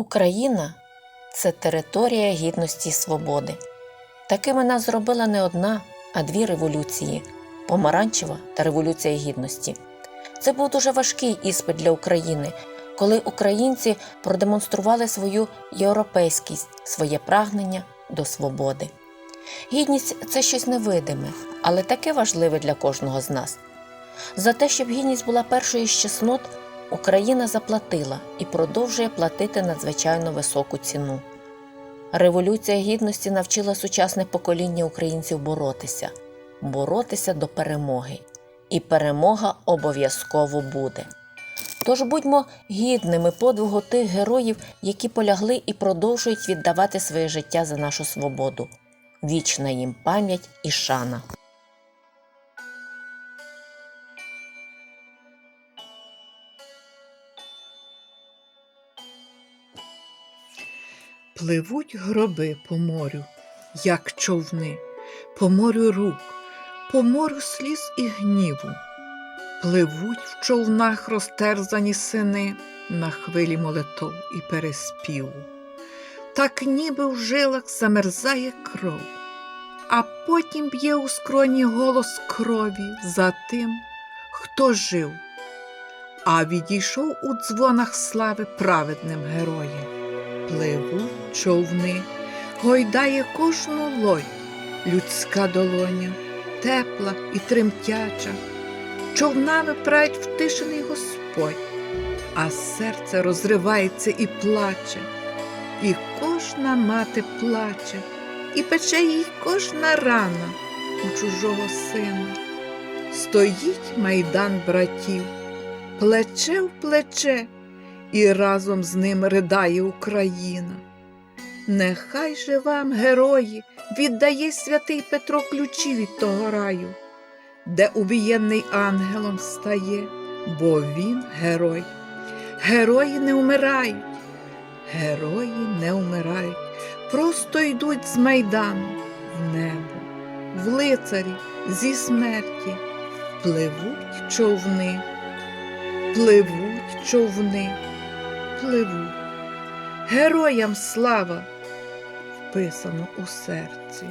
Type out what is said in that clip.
Україна це територія гідності і свободи. Такими нас зробила не одна, а дві революції помаранчева та революція гідності. Це був дуже важкий іспит для України, коли українці продемонстрували свою європейськість, своє прагнення до свободи. Гідність це щось невидиме, але таке важливе для кожного з нас. За те, щоб гідність була першою з чеснот, Україна заплатила і продовжує платити надзвичайно високу ціну. Революція гідності навчила сучасне покоління українців боротися, боротися до перемоги. І перемога обов'язково буде. Тож будьмо гідними подвигу тих героїв, які полягли і продовжують віддавати своє життя за нашу свободу. Вічна їм пам'ять і шана. Пливуть гроби по морю, як човни, по морю рук, по морю сліз і гніву. Пливуть в човнах розтерзані сини на хвилі молитов і переспіву. Так ніби в жилах замерзає кров, а потім б'є у скроні голос крові за тим, хто жив, а відійшов у дзвонах слави праведним героєм пливуть човни, гойдає кожну лодь, людська долоня, тепла і тремтяча, човнами править втишений Господь, а серце розривається і плаче, і кожна мати плаче, і пече їй кожна рана у чужого сина. Стоїть майдан братів, плече в плече і разом з ним ридає Україна. Нехай же вам, герої, віддає святий Петро ключі від того раю, де убієнний ангелом стає, бо він герой. Герої не вмирають, герої не вмирають, просто йдуть з майдану в небо, в лицарі зі смерті, пливуть човни, пливуть човни пливуть. Героям слава вписано у серці.